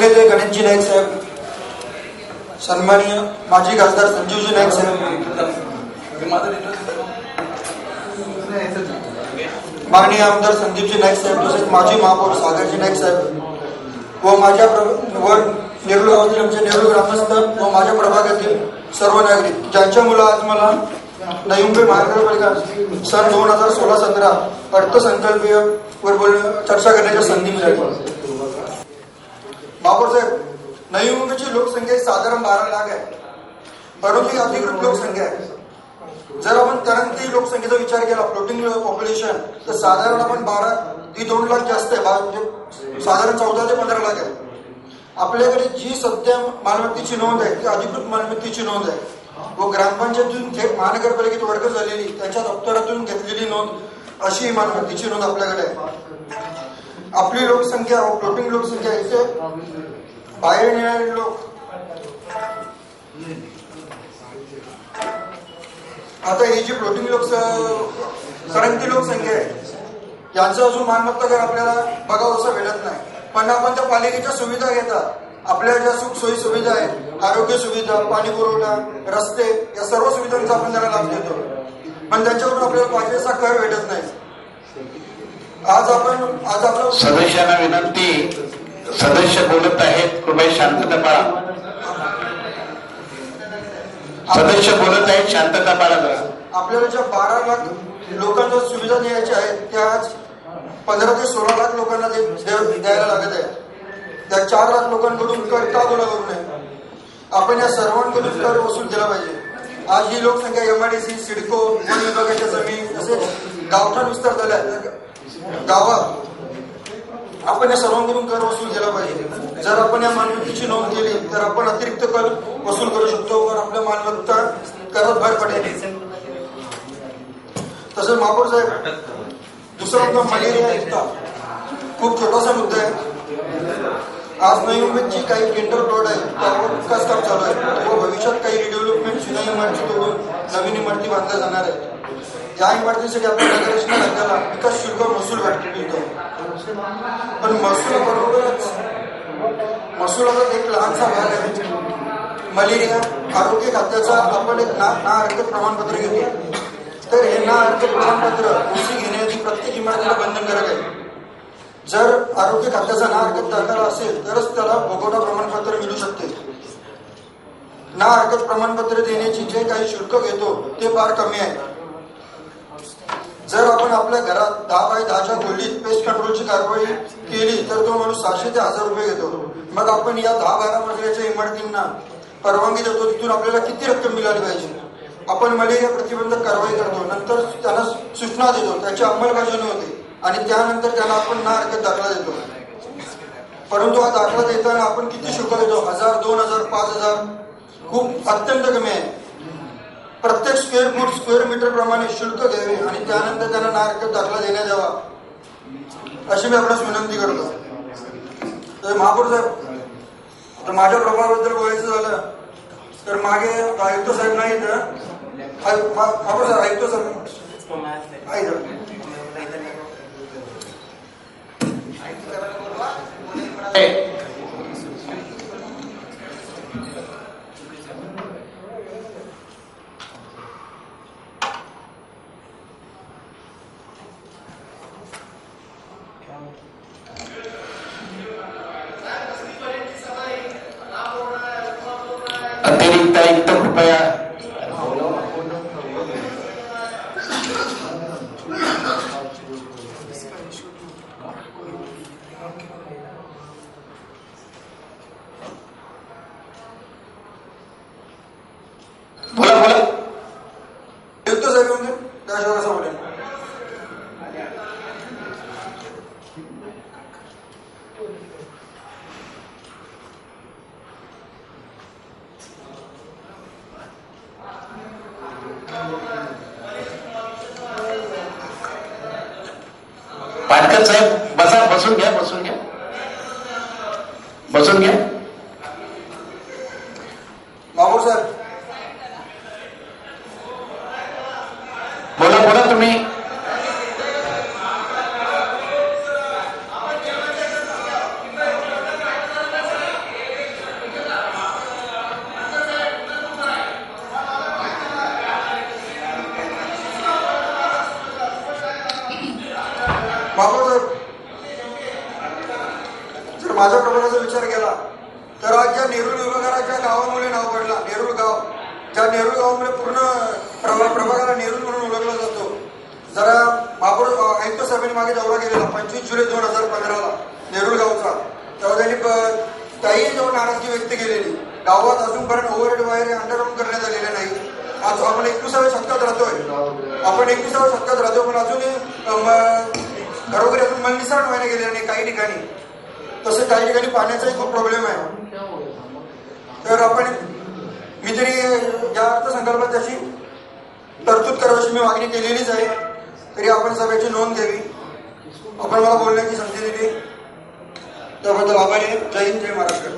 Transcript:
अभिनेते गणेशजी नाईक साहेब. सन्माननीय माजी खासदार संजीवजी नाईक साहेब. माननीय आमदार संदीपजी नाईक साहेब तसेच माजी महापौर सागरजी नाईक साहेब व माझ्या प्र- व नेरुळ गावातील आमचे नेहरू ग्रामस्थ व माझ्या प्रभागातील सर्व नागरिक ज्यांच्यामुळे आज मला नवी मुंबई महानगरपालिका सन दोन हजार सोळा सतरा अर्थसंकल्पीय वर बोल चर्चा करण्याची संधी मिळाली. बाबर साहेब नवी मुंबईची लोकसंख्या साधारण बारा लाख आहे परंतु ही अधिकृत लोकसंख्या आहे जर आपण तरंगती लोकसंख्येचा विचार केला फ्लोटिंग पॉप्युलेशन तर साधारण आपण बारा ती दोन लाख जास्त आहे म्हणजे साधारण चौदा ते पंधरा लाख आहे आपल्याकडे जी सध्या मालमत्तेची नोंद आहे ती अधिकृत मालमत्तेची नोंद आहे. व ग्रामपंचायतीतून थेट महानगरपालिकेत वर्ग झालेली त्याच्या दप्तरातून घेतलेली नोंद अशी ही मालमत्तेची नोंद आपल्याकडे आहे. आपली लोकसंख्या फ्लोटिंग लोकसंख्या इथे बाहेर येणारे लोक आता ही जी फ्लोटिंग लोक सरंगती लोकसंख्या आहे यांचं अजून मालमत्ता कर आपल्याला बघावं असं भेटत नाही. पण आपण त्या पालिकेच्या सुविधा घेतात आपल्या ज्या सुख सोयी सुविधा आहेत आरोग्य सुविधा पाणी पुरवठा रस्ते या सर्व सुविधांचा आपण त्यांना लाभ देतो पण त्याच्यावरून आपल्याला पाहिजे असा कर भेटत नाही. आज आपण आज आपलं सदस्यांना विनंती सदस्य बोलत आहेत कृपया शांतता पाळा. सदस्य बोलत आहेत शांतता पाळा जरा. आपल्याला ज्या बारा लाख लोकांना सुविधा द्यायच्या आहेत त्या आज पंधरा ते सोळा लाख लोकांना द्यायला लागत आहे. त्या चार लाख लोकांकडून कर का गोळा करू नये. आपण या सर्वांकडून कर वसूल केला पाहिजे. आज ही लोकसंख्या एमआयडीसी सिडको वन विभागाच्या जमीन तसेच गावठाण विस्तार झाल्या गावात आपण या सर्वांकडून कर वसूल केला पाहिजे. जर आपण या मालमत्तेची नोंद केली तर आपण अतिरिक्त कर वसूल करू शकतो व आपल्या मालमत्ता करत भर पडेल. तसंच महापौर साहेब दुसरा मुद्दा मलेरिया एकता खूप छोटासा मुद्दा आहे. आज नवी मुंबईची काही टेंडर प्लॉट आहे त्यावर विकास काम चालू आहे. व भविष्यात काही रिडेव्हलप जुन्या इमारती तोडून नवीन इमारती बांधल्या जाणार आहेत. या इमारतीसाठी आपण नगररचना राज्याला विकास शुल्क महसूल भेटतो पण महसूल बरोबरच महसुलाचा एक लहानसा भाग आहे. मलेरिया आरोग्य खात्याचा आपण एक ना ना हरकत प्रमाणपत्र घेतो तर हे ना हरकत प्रमाणपत्र ओसी घेण्याची प्रत्येक इमारतीला बंधनकारक आहे. जर आरोग्य खात्याचा ना हरकत दाखला असेल तरच त्याला भोगवटा प्रमाणपत्र मिळू शकते. ना हरकत प्रमाणपत्र देण्याची जे काही शुल्क घेतो ते फार कमी आहे. जर आपण आपल्या घरात दहा बाय दहाच्या खोलीत पेस्ट कंट्रोलची कारवाई केली तर तो माणूस सहाशे ते हजार रुपये घेतो. मग आपण या दहा बारा मजल्याच्या इमारतींना परवानगी देतो तिथून आपल्याला किती रक्कम मिळाली पाहिजे? आपण मलेरिया प्रतिबंधक कारवाई करतो नंतर त्यांना सूचना देतो त्याची अंमलबजावणी होते आणि त्यानंतर त्यांना आपण ना हरकत दाखला देतो. परंतु हा दाखला देताना आपण किती शुल्क देतो? हजार दोन हजार पाच हजार? खूप अत्यंत कमी आहे. प्रत्येक स्क्वेअर फूट स्क्वेअर मीटर प्रमाणे शुल्क द्यावे आणि त्यानंतर त्यांना ना हरकत दाखला देण्यात यावा. अशी मी आपल्यास विनंती करतो. तर महापौर साहेब आता माझ्या प्रभावाबद्दल बोलायचं झालं तर मागे आयुक्त साहेब नाही तर महापौर साहेब आयुक्त साहेब. आहे इथं. अतिरिक्त आयुक्त पाटकर साहेब बसा बसून घ्या बसून घ्या बसून घ्या बाबू साहेब माझ्या प्रमाणाचा विचार केला. तर आज ज्या नेरूळ विभागाच्या गावामुळे नाव पडला नेरूळ गाव त्या नेरूळ गावामुळे पूर्ण प्रभा प्रभागाला नेरूळ म्हणून ओळखला जातो. जरा महापौर आयुक्त साहेबांनी मागे दौरा केलेला पंचवीस जुलै दोन हजार पंधराला नेरूळ गावचा. तेव्हा त्यांनी प- त्याही जेव्हा नाराजगी व्यक्त केलेली. गावात अजूनपर्यंत ओव्हरहेड वायर अंडरग्राऊंड करण्यात आलेले नाही आज आपण एकविसाव्या शतकात राहतोय आपण एकविसाव्या शतकात राहतो पण अजूनही घरोघरी अजून मलनिसरण व्हायला गेलेलं नाही काही ठिकाणी. तसं काही ठिकाणी पाण्याचाही खूप प्रॉब्लेम आहे. तर आपण मी तरी या अर्थसंकल्पात त्याची तरतूद करावी मी मागणी केलेलीच आहे. तरी आपण सभेची नोंद घ्यावी. आपण मला बोलण्याची संधी दिली. त्याबद्दल आभारी आहे. जय हिंद जय महाराष्ट्र.